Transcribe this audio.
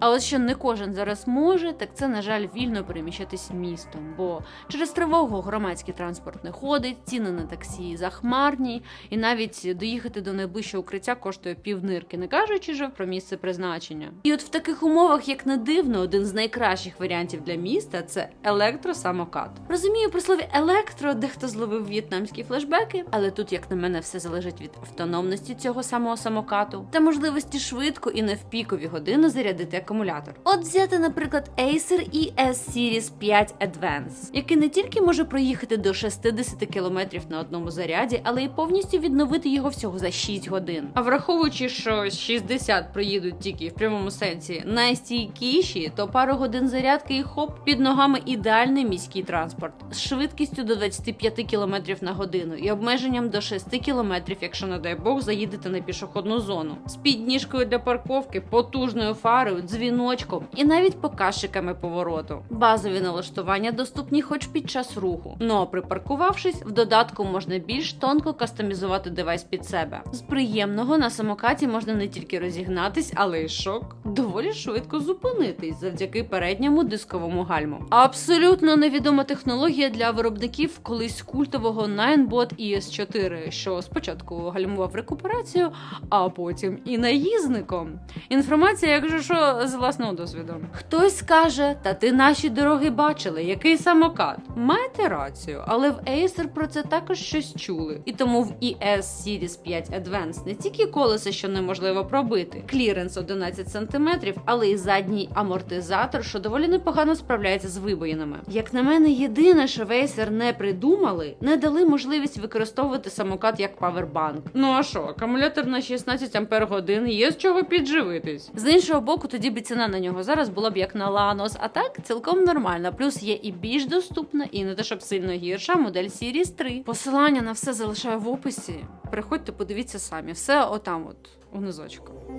А от що не кожен зараз може, так це, на жаль, вільно переміщатись містом, бо через тривогу громадський транспорт не ходить, ціни на таксі захмарні, і навіть доїхати до найближчого укриття коштує півнирки, не кажучи вже про місце призначення. І от в таких умовах, як не дивно, один з найкращих варіантів для міста це електросамокат. Розумію, при слові електро дехто зловив в'єтнамські флешбеки, але тут, як на мене, все залежить від автономності цього самого самокату та можливості швидко і не в пікові години зарядити акумулятор. От взяти, наприклад, Acer ES Series 5 Advance, який не тільки може проїхати до 60 км на одному заряді, але й повністю відновити його всього за 6 годин. А враховуючи, що 60 проїдуть тільки в прямому сенсі найстійкіші, то пару годин зарядки і хоп під ногами ідеальний міський транспорт з швидкістю до 25 км на годину і обмеженням до 6 км, якщо, не дай Бог, заїдете на пішохідну зону, з підніжкою для парковки, потужною фарою, дзвіночком і навіть показчиками повороту. Базові налаштування доступні хоч під час руху. Ну а припаркувавшись, в додатку можна більш тонко кастомізувати девайс під себе. З приємного на самокаті можна не тільки розігнатись, але й шок. Доволі швидко зупинитись завдяки передньому дисковому гальму. Абсолютно невідома технологія для виробників колись культового Ninebot ES4, що спочатку гальмував рекуперацію, а потім і наїзником. Інформація, якщо що, з власного досвіду. Хтось скаже, та ти наші дороги бачили, який самокат. Маєте рацію, але в Acer про це також щось чули. І тому в ES Series 5 Advance не тільки колеса, що неможливо пробити, кліренс 11 см, але й задній амортизатор, що доволі непогано справляється з вибоїнами. Як на мене, єдине, що в Acer не придумали, не дали можливість використовувати самокат як павербанк. Ну а що, акумулятор на 16 ампер годин є з чого підживитись. З іншого боку, тоді б і ціна на нього зараз була б як на Ланос, а так цілком нормальна. Плюс є і більш доступна, і не те, щоб сильно гірша модель Series 3. Посилання на все залишаю в описі. Приходьте, подивіться самі. Все отам, от у низочку.